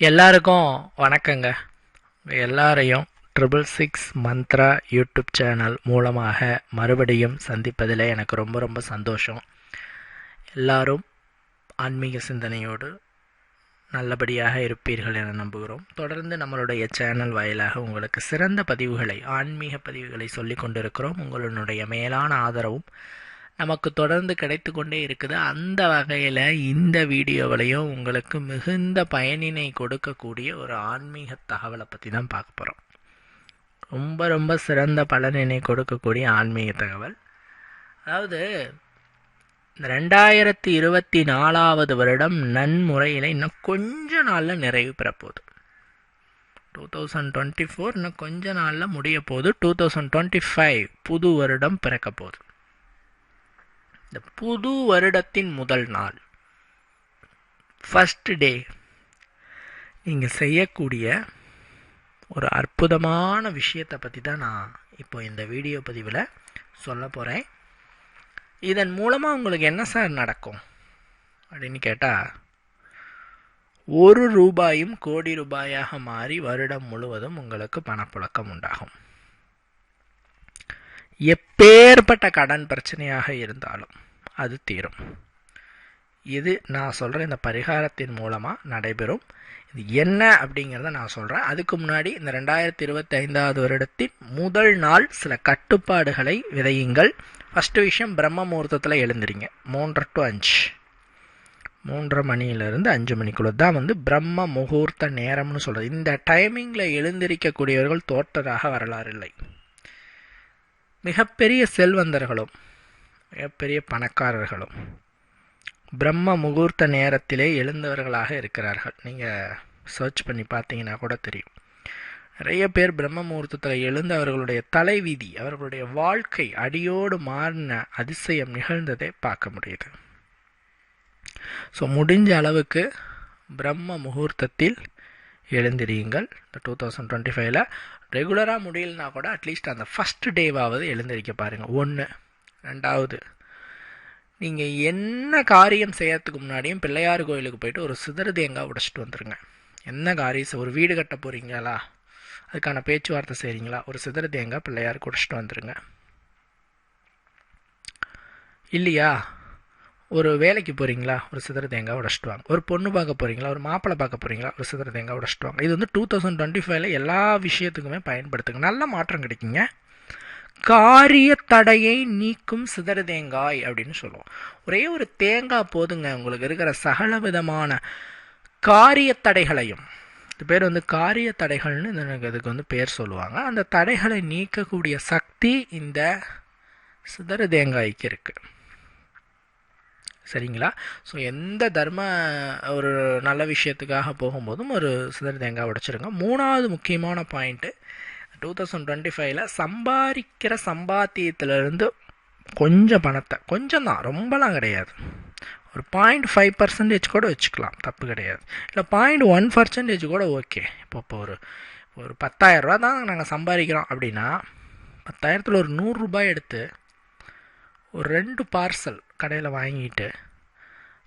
எல்லாருக்கும் வணக்கங்க. எல்லாரையும் triple six Mantra YouTube channel மூலமாக மறுபடியும் சந்திப்பதில் எனக்கு ரொம்ப ரொம்ப சந்தோஷம். எல்லாரும் ஆன்மீக சிந்தனையோடு நல்லபடியாக இருப்பீர்கள் என நம்புகிறோம். தொடர்ந்து நம்மளுடைய சேனல் வாயிலாக உங்களுக்கு சிறந்த பதிவுகளை ஆன்மீக பதிவுகளை சொல்லிக் கொண்டிருக்கிறோம். உங்களுடைய மேலான ஆதரவும் நமக்கு தொடர்ந்து கிடைத்து கொண்டே இருக்குது. அந்த வகையில் இந்த வீடியோவிலையும் உங்களுக்கு மிகுந்த பயனினை கொடுக்கக்கூடிய ஒரு ஆன்மீக தகவலை பற்றி தான் பார்க்க போகிறோம் ரொம்ப ரொம்ப சிறந்த பலனினை கொடுக்கக்கூடிய ஆன்மீக தகவல். அதாவது ரெண்டாயிரத்தி இருபத்தி நாலாவது வருடம் நன்முறையில் இன்னும் கொஞ்ச நாளில் நிறைவு பெறப்போகுது. டூ தௌசண்ட் டுவெண்ட்டி ஃபோர் இன்னும் கொஞ்ச நாளில் முடிய போகுது டூ தௌசண்ட் டுவெண்ட்டி ஃபைவ் புது வருடம் பிறக்க போகுது இந்த புது வருடத்தின் முதல் நாள். ஃபஸ்ட் டே நீங்கள் செய்யக்கூடிய ஒரு அற்புதமான விஷயத்தை பற்றி தான் நான் இப்போ இந்த வீடியோ பதிவில் சொல்ல போகிறேன் இதன் மூலமாக உங்களுக்கு என்ன சார் நடக்கும்? அப்படின்னு கேட்டால் ஒரு ரூபாயும் கோடி ரூபாயாக மாறி வருடம் முழுவதும் உங்களுக்கு பணப்புழக்கம் உண்டாகும். எப்பேற்பட்ட கடன் பிரச்சனையாக இருந்தாலும் அது தீரும். இது நான் சொல்கிற இந்த பரிகாரத்தின் மூலமாக நடைபெறும். இது என்ன அப்படிங்கிறத நான் சொல்கிறேன் அதுக்கு முன்னாடி இந்த ரெண்டாயிரத்தி இருபத்தி ஐந்தாவது வருடத்தின் முதல் நாள் சில கட்டுப்பாடுகளை விதையுங்கள். ஃபஸ்ட்டு விஷயம் பிரம்ம முகூர்த்தத்தில் எழுந்துறீங்க மூன்று டு அஞ்சு. மூன்றரை மணியிலிருந்து அஞ்சு மணிக்குள்ளே தான் வந்து பிரம்ம முகூர்த்த நேரம்னு சொல்கிறது இந்த டைமிங்கில் எழுந்திருக்கக்கூடியவர்கள் தோற்றதாக வரலாறு இல்லை. மிகப்பெரிய செல்வந்தர்களும் மிகப்பெரிய பணக்காரர்களும் பிரம்ம முகூர்த்த நேரத்திலே எழுந்தவர்களாக இருக்கிறார்கள். நீங்கள் சர்ச் பண்ணி பார்த்தீங்கன்னா கூட தெரியும். நிறைய பேர் பிரம்ம முகூர்த்தத்தில் எழுந்து அவர்களுடைய தலைவிதி அவர்களுடைய வாழ்க்கை அடியோடு மாறின அதிசயம் நிகழ்ந்ததை பார்க்க முடியுது. ஸோ முடிஞ்ச அளவுக்கு பிரம்ம முகூர்த்தத்தில் எழுந்திரியுங்கள் இந்த டூ தௌசண்ட் டுவெண்ட்டி ஃபைவ்ல ரெகுலராக முடியலனா கூட அட்லீஸ்ட் அந்த ஃபஸ்ட் டேவாவது எழுந்திருக்க பாருங்கள் ஒன்று ரெண்டாவது நீங்கள் என்ன காரியம் செய்யறதுக்கு முன்னாடியும் பிள்ளையார் கோயிலுக்கு போயிட்டு ஒரு சிதறு தேங்காய் உடைச்சிட்டு வந்துடுங்க என்ன காரியம் ஒரு வீடு கட்ட போகிறீங்களா அதுக்கான பேச்சுவார்த்தை செய்கிறீங்களா ஒரு சிதறு தேங்காய் பிள்ளையாருக்கு உடைச்சிட்டு வந்துடுங்க இல்லையா? ஒரு வேலைக்கு போகிறீங்களா ஒரு சிதற தேங்காய் உடச்சிட்டு வாங்க ஒரு பொண்ணு பார்க்க போகிறீங்களா ஒரு மாப்பிள்ளை பார்க்க போகிறீங்களா ஒரு சிதற தேங்காய் உடச்சிட்டு வாங்க இது வந்து டூ தௌசண்ட் டுவெண்ட்டி ஃபைவ்ல எல்லா விஷயத்துக்குமே பயன்படுத்துங்க. நல்ல மாற்றம் கிடைக்குங்க. காரிய தடையை நீக்கும் சிதற தேங்காய் அப்படின்னு சொல்லுவோம். ஒரே ஒரு தேங்காய் போதுங்க. உங்களுக்கு இருக்கிற சகல விதமான காரிய தடைகளையும். இது பேர் வந்து காரிய தடைகள்னு எனக்கு அதுக்கு வந்து பேர் சொல்லுவாங்க. அந்த தடைகளை நீக்கக்கூடிய சக்தி இந்த சிதற தேங்காய்க்கு இருக்குது சரிங்களா? ஸோ எந்த தர்ம ஒரு நல்ல விஷயத்துக்காக போகும்போதும் ஒரு சிதறி தேங்காய் உடைச்சிருங்க. மூணாவது முக்கியமான பாயிண்ட்டு டூ தௌசண்ட் டுவெண்ட்டி ஃபைவ்ல சம்பாதிக்கிற சம்பாத்தியத்திலேருந்து கொஞ்சம் பணத்தை கொஞ்சம் தான் ரொம்பலாம் கிடையாது. ஒரு பாயிண்ட் ஃபைவ் பர்சன்டேஜ் கூட வச்சுக்கலாம் தப்பு கிடையாது. இல்லை பாயிண்ட் ஒன் பர்சன்டேஜ் கூட ஓகே இப்போ இப்போ ஒரு ஒரு பத்தாயிரரூபா தான் நாங்கள் சம்பாதிக்கிறோம் அப்படின்னா பத்தாயிரத்தில் ஒரு நூறுரூபாய் எடுத்து ஒரு ரெண்டு பார்சல் கடையில் வாங்கிட்டு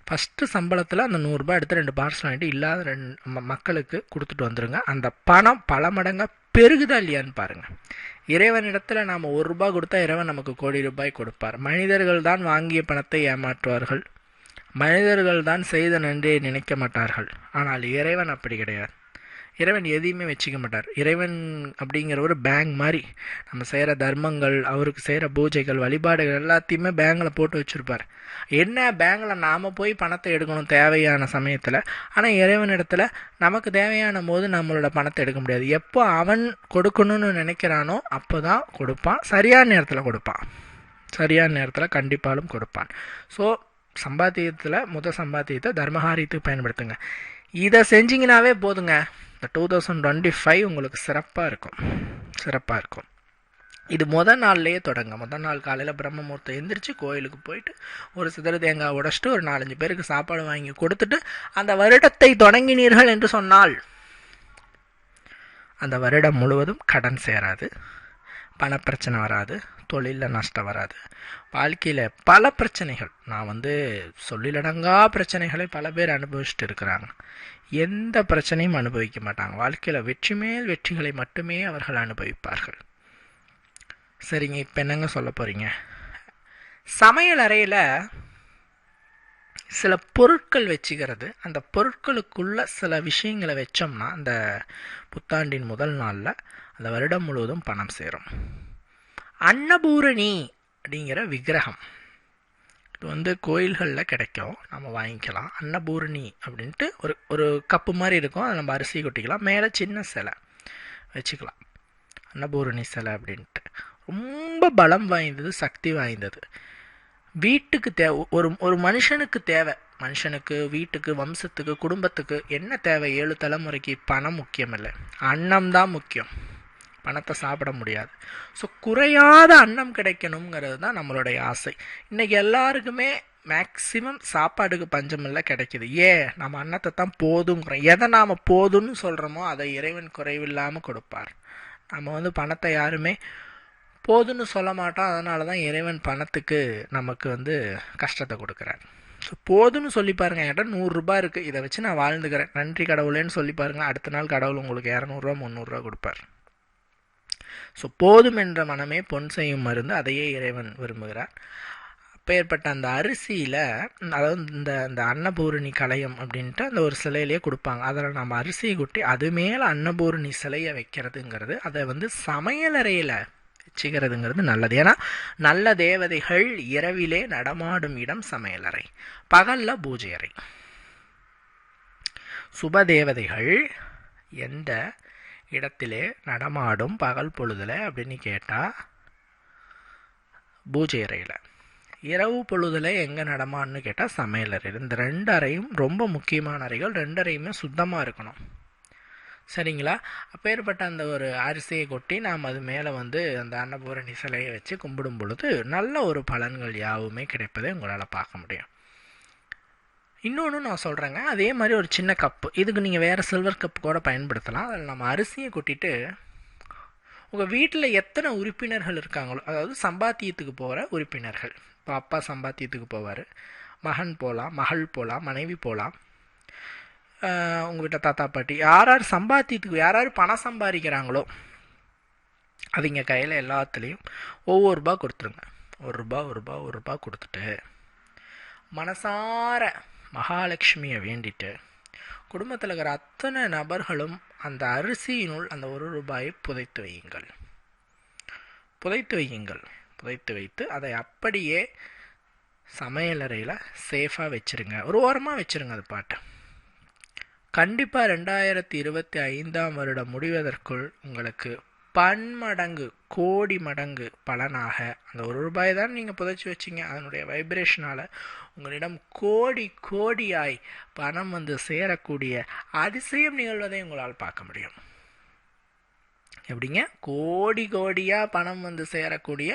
ஃபஸ்ட்டு சம்பளத்தில் அந்த நூறுரூபா எடுத்து ரெண்டு பார்சல் வாங்கிட்டு இல்லாத ரெண்டு மக்களுக்கு கொடுத்துட்டு வந்துடுங்க அந்த பணம் பல மடங்காக பெருகுதா இல்லையான்னு பாருங்கள் இறைவனிடத்தில் நாம் ஒரு ரூபா கொடுத்தா இறைவன் நமக்கு கோடி ரூபாய் கொடுப்பார். மனிதர்கள் தான் வாங்கிய பணத்தை ஏமாற்றுவார்கள். மனிதர்கள் தான் செய்த நன்றியை நினைக்க மாட்டார்கள். ஆனால் இறைவன் அப்படி கிடையாது. இறைவன் எதையுமே வச்சுக்க மாட்டார். இறைவன் அப்படிங்கிற ஒரு பேங்க் மாதிரி நம்ம செய்கிற தர்மங்கள் அவருக்கு செய்கிற பூஜைகள் வழிபாடுகள் எல்லாத்தையுமே பேங்கில் போட்டு வச்சுருப்பார். என்ன பேங்கில் நாம் போய் பணத்தை எடுக்கணும் தேவையான சமயத்தில் ஆனால் இறைவன் இடத்துல நமக்கு தேவையான போது நம்மளோட பணத்தை எடுக்க முடியாது. எப்போ அவன் கொடுக்கணும்னு நினைக்கிறானோ அப்போ தான் கொடுப்பான். சரியான நேரத்தில் கொடுப்பான். சரியான நேரத்தில் கண்டிப்பாலும் கொடுப்பான். ஸோ சம்பாத்தியத்தில் முத சம்பாத்தியத்தை தர்மஹாரியத்துக்கு பயன்படுத்துங்க. இதை செஞ்சிங்கனாவே போதுங்க. இந்த டூ தௌசண்ட் டுவெண்ட்டி ஃபைவ் உங்களுக்கு சிறப்பாக இருக்கும். சிறப்பாக இருக்கும். இது மொதல் நாள்லேயே தொடங்க. முத நாள் காலையில் பிரம்மமுகூர்த்தம் எந்திரிச்சு கோயிலுக்கு போயிட்டு ஒரு சிதறு தேங்காய் உடச்சிட்டு ஒரு நாலஞ்சு பேருக்கு சாப்பாடு வாங்கி கொடுத்துட்டு அந்த வருடத்தை தொடங்கினீர்கள் என்று சொன்னால் அந்த வருடம் முழுவதும் கடன் சேராது பணப்பிரச்சனை வராது தொழிலில் நஷ்டம் வராது. வாழ்க்கையில் பல பிரச்சனைகள். நான் வந்து சொல்லிலடங்கா பிரச்சனைகளை பல பேர் அனுபவிச்சுட்டு இருக்கிறாங்க. எந்த பிரச்சனையும் அனுபவிக்க மாட்டாங்க. வாழ்க்கையில் வெற்றி மேல் வெற்றிகளை மட்டுமே அவர்கள் அனுபவிப்பார்கள். சரிங்க இப்போ என்னங்க சொல்ல போகிறீங்க சமையல் அறையில் சில பொருட்கள் வச்சுக்கிறது. அந்த பொருட்களுக்குள்ள சில விஷயங்களை வச்சோம்னா அந்த புத்தாண்டின் முதல் நாளில் அந்த வருடம் முழுவதும் பணம் சேரும். அன்னபூரணி அப்படிங்கிற விக்கிரகம். இது வந்து கோயில்களில் கிடைக்கும். நம்ம வாங்கிக்கலாம். அன்னபூரணி அப்படின்ட்டு ஒரு ஒரு கப்பு மாதிரி இருக்கும். அதை நம்ம அரிசி கொட்டிக்கலாம். மேலே சின்ன சிலை வச்சுக்கலாம். அன்னபூரணி சிலை அப்படின்ட்டு. ரொம்ப பலம் வாய்ந்தது சக்தி வாய்ந்தது. வீட்டுக்கு தேவை ஒரு ஒரு மனுஷனுக்கு தேவை. மனுஷனுக்கு வீட்டுக்கு வம்சத்துக்கு குடும்பத்துக்கு என்ன தேவை? ஏழு தலைமுறைக்கு பணம் முக்கியம் இல்லை. அன்னம் தான் முக்கியம். பணத்தை சாப்பிட முடியாது. ஸோ குறையாத அன்னம் கிடைக்கணுங்கிறது தான் நம்மளுடைய ஆசை. இன்றைக்கி எல்லாருக்குமே மேக்சிமம் சாப்பாடுக்கு பஞ்சமில்லை கிடைக்கிது. ஏன் நம்ம அன்னத்தை தான் போதுங்கிறோம் எதை நாம் போதும்னு சொல்கிறோமோ அதை இறைவன் குறைவில்லாமல் கொடுப்பார். நம்ம வந்து பணத்தை யாருமே போதுன்னு சொல்ல மாட்டோம். அதனால தான் இறைவன் பணத்துக்கு நமக்கு வந்து கஷ்டத்தை கொடுக்குறார். ஸோ போதுன்னு சொல்லி பாருங்கள் என்கிட்ட நூறுரூபா இருக்குது இதை வச்சு நான் வாழ்ந்துக்கிறேன். நன்றி கடவுளேன்னு சொல்லி பாருங்கள் அடுத்த நாள் கடவுள் உங்களுக்கு இரநூறுவா முந்நூறுரூவா கொடுப்பார். ஸோ போதும் என்ற மனமே பொன் செய்யும் மருந்து அதையே இறைவன் விரும்புகிறார். அப்பேற்பட்ட அந்த அரிசியில் அதாவது இந்த இந்த அன்னபூரணி கலையம் அப்படின்ட்டு அந்த ஒரு சிலையிலேயே கொடுப்பாங்க. அதில் நம்ம அரிசியை கொட்டி அது மேலே அன்னபூரணி சிலையை வைக்கிறதுங்கிறது அதை வந்து சமையலறையில் வச்சுக்கிறதுங்கிறது நல்லது. ஏன்னா நல்ல தேவதைகள் இரவிலே நடமாடும் இடம் சமையலறை பகலில் பூஜை அறை. சுப தேவதைகள் எந்த இடத்திலே நடமாடும் பகல் பொழுதுல அப்படின்னு கேட்டால் பூஜை அறையில். இரவு பொழுதுல எங்கே நடமாடுன்னு கேட்டால் சமையல் அறையில். இந்த ரெண்டு அறையும் ரொம்ப முக்கியமான அறைகள். ரெண்டு அறையுமே சுத்தமாக இருக்கணும். சரிங்களா? அப்பேற்பட்ட அந்த ஒரு அரிசியை கொட்டி நாம் அது மேலே வந்து அந்த அன்னபூரணி சிலையை வச்சு கும்பிடும் பொழுது நல்ல ஒரு பலன்கள் யாவுமே கிடைப்பதை உங்களால் பார்க்க முடியும். இன்னொன்று நான் சொல்கிறேங்க அதே மாதிரி ஒரு சின்ன கப்பு இதுக்கு நீங்கள் வேறு சில்வர் கப்பு கூட பயன்படுத்தலாம். அதில் நம்ம அரிசியை கொட்டிட்டு உங்கள் வீட்டில் எத்தனை உறுப்பினர்கள் இருக்காங்களோ அதாவது சம்பாத்தியத்துக்கு போகிற உறுப்பினர்கள். இப்போ அப்பா சம்பாத்தியத்துக்கு போவார். மகன் போகலாம் மகள் போகலாம் மனைவி போகலாம் உங்கள் வீட்டில் தாத்தா பாட்டி யார் யார் சம்பாத்தியத்துக்கு யார் யார் பணம் சம்பாதிக்கிறாங்களோ அவங்க கையில் எல்லாத்துலேயும் ஒவ்வொரு ரூபா கொடுத்துருங்க. ஒரு ரூபா ஒரு ரூபா ஒரு ரூபா கொடுத்துட்டு மனசார மகாலட்சுமியை வேண்டிட்டு குடும்பத்தில் இருக்கிற அத்தனை நபர்களும் அந்த அரிசியினுள் அந்த ஒரு ரூபாயை புதைத்து வையுங்கள். புதைத்து வையுங்கள். புதைத்து வைத்து அதை அப்படியே சமையலறையில் சேஃபாக வச்சுருங்க. ஒரு ஓரமாக வச்சுருங்க அது பாட்டு. கண்டிப்பாக ரெண்டாயிரத்தி இருபத்தி ஐந்தாம் வருடம் முடிவதற்குள் உங்களுக்கு பன்மடங்கு கோடி மடங்கு பலனாக அந்த ஒரு ரூபாய் தான் நீங்கள் புதைச்சி வச்சிங்க. அதனுடைய வைப்ரேஷனால் உங்களிடம் கோடி கோடியாய் பணம் வந்து சேரக்கூடிய அதிசயம் நிகழ்வதை உங்களால் பார்க்க முடியும். எப்படிங்க? கோடி கோடியாக பணம் வந்து சேரக்கூடிய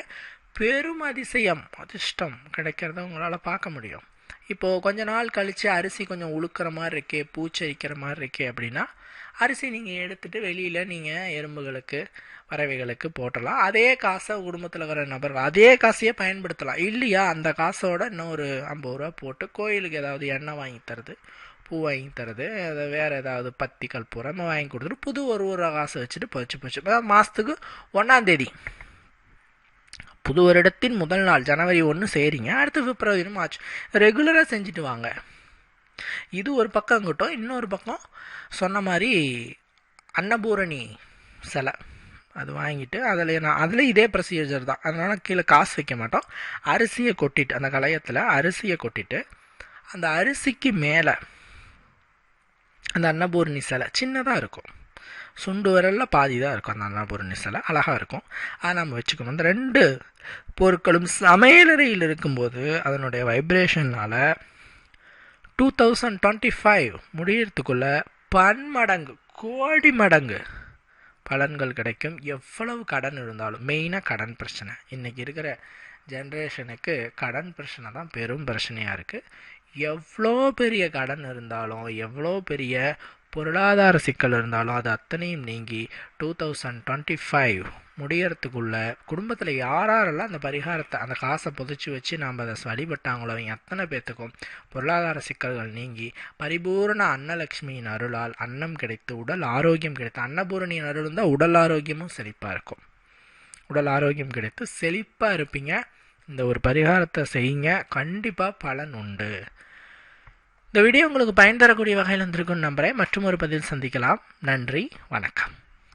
பெரும் அதிசயம் அதிர்ஷ்டம் கிடைக்கிறத உங்களால் பார்க்க முடியும். இப்போது கொஞ்ச நாள் கழித்து அரிசி கொஞ்சம் உழுக்கிற மாதிரி இருக்கே பூச்சரிக்கிற மாதிரி இருக்கே அப்படின்னா அரிசி நீங்கள் எடுத்துகிட்டு வெளியில் நீங்கள் எறும்புகளுக்கு பறவைகளுக்கு போட்டலாம். அதே காசை குடும்பத்தில் வர நபர்கள் அதே காசையே பயன்படுத்தலாம். இல்லையா? அந்த காசோட இன்னும் ஒரு ஐம்பது ரூபா போட்டு கோயிலுக்கு ஏதாவது எண்ணெய் வாங்கி தருது பூ வாங்கி தருது அதை வேறு ஏதாவது பத்தி கல்பூரம் வாங்கி கொடுத்துட்டு புது ஒரு ஒரு காசை வச்சுட்டு போச்சு போச்சு. மாதத்துக்கு ஒன்றாந்தேதி புது வருடத்தின் முதல் நாள் ஜனவரி ஒன்று செய்கிறீங்க அடுத்து பிப்ரவரி மார்ச். ரெகுலராக செஞ்சுட்டு வாங்க. இது ஒரு பக்கம் கிட்டும் இன்னொரு பக்கம் சொன்ன மாதிரி அன்னபூரணி சிலை. அது வாங்கிட்டு அதில் நான் அதில் இதே ப்ரொசீஜர் தான். அதனால் கீழே காசு வைக்க மாட்டோம். அரிசியை கொட்டிட்டு அந்த கலையத்தில் அரிசியை கொட்டிட்டு அந்த அரிசிக்கு மேலே அந்த அன்னபூரணி சிலை சின்னதாக இருக்கும். சுண்டு விரலில் பாதி தான் இருக்கும். அந்த அன்னபூரணி சிலை அழகாக இருக்கும். அதை நம்ம வச்சுக்கணும். அந்த ரெண்டு பொருட்களும் சமையலறையில் இருக்கும்போது அதனுடைய வைப்ரேஷனால் டூ தௌசண்ட் டுவெண்ட்டி ஃபைவ் முடியறதுக்குள்ளே பன்மடங்கு கோடி மடங்கு பலன்கள் கிடைக்கும். எவ்வளவு கடன் இருந்தாலும் மெயினாக கடன் பிரச்சனை. இன்றைக்கி இருக்கிற ஜென்ரேஷனுக்கு கடன் பிரச்சனை தான் பெரும் பிரச்சனையாக இருக்குது எவ்வளோ பெரிய கடன் இருந்தாலும் எவ்வளோ பெரிய பொருளாதார சிக்கல் இருந்தாலும் அது அத்தனையும் நீங்கி டூ தௌசண்ட் டுவெண்ட்டி ஃபைவ் முடியறதுக்குள்ள குடும்பத்தில் யாரெல்லாம் அந்த பரிகாரத்தை அந்த காசை புதைச்சி வச்சு நாம் அதை வழிபட்டாங்களோ அவங்க அத்தனை பேர்த்துக்கும் பொருளாதார சிக்கல்கள் நீங்கி பரிபூர்ண அன்னலக்ஷ்மியின் அருளால் அன்னம் கிடைத்து உடல் ஆரோக்கியம் கிடைத்து அன்னபூரணியின் அருள் இருந்தால் உடல் ஆரோக்கியமும் செழிப்பாக இருக்கும். உடல் ஆரோக்கியம் கிடைத்து செழிப்பாக இருப்பீங்க. இந்த ஒரு பரிகாரத்தை செய்யுங்க. கண்டிப்பாக பலன் உண்டு. இந்த வீடியோ உங்களுக்கு பயன் தரக்கூடிய வகையில் இருந்திருக்குன்னு நம்புகிறேன் மற்றும் ஒரு பதில் சந்திக்கலாம். நன்றி. வணக்கம்.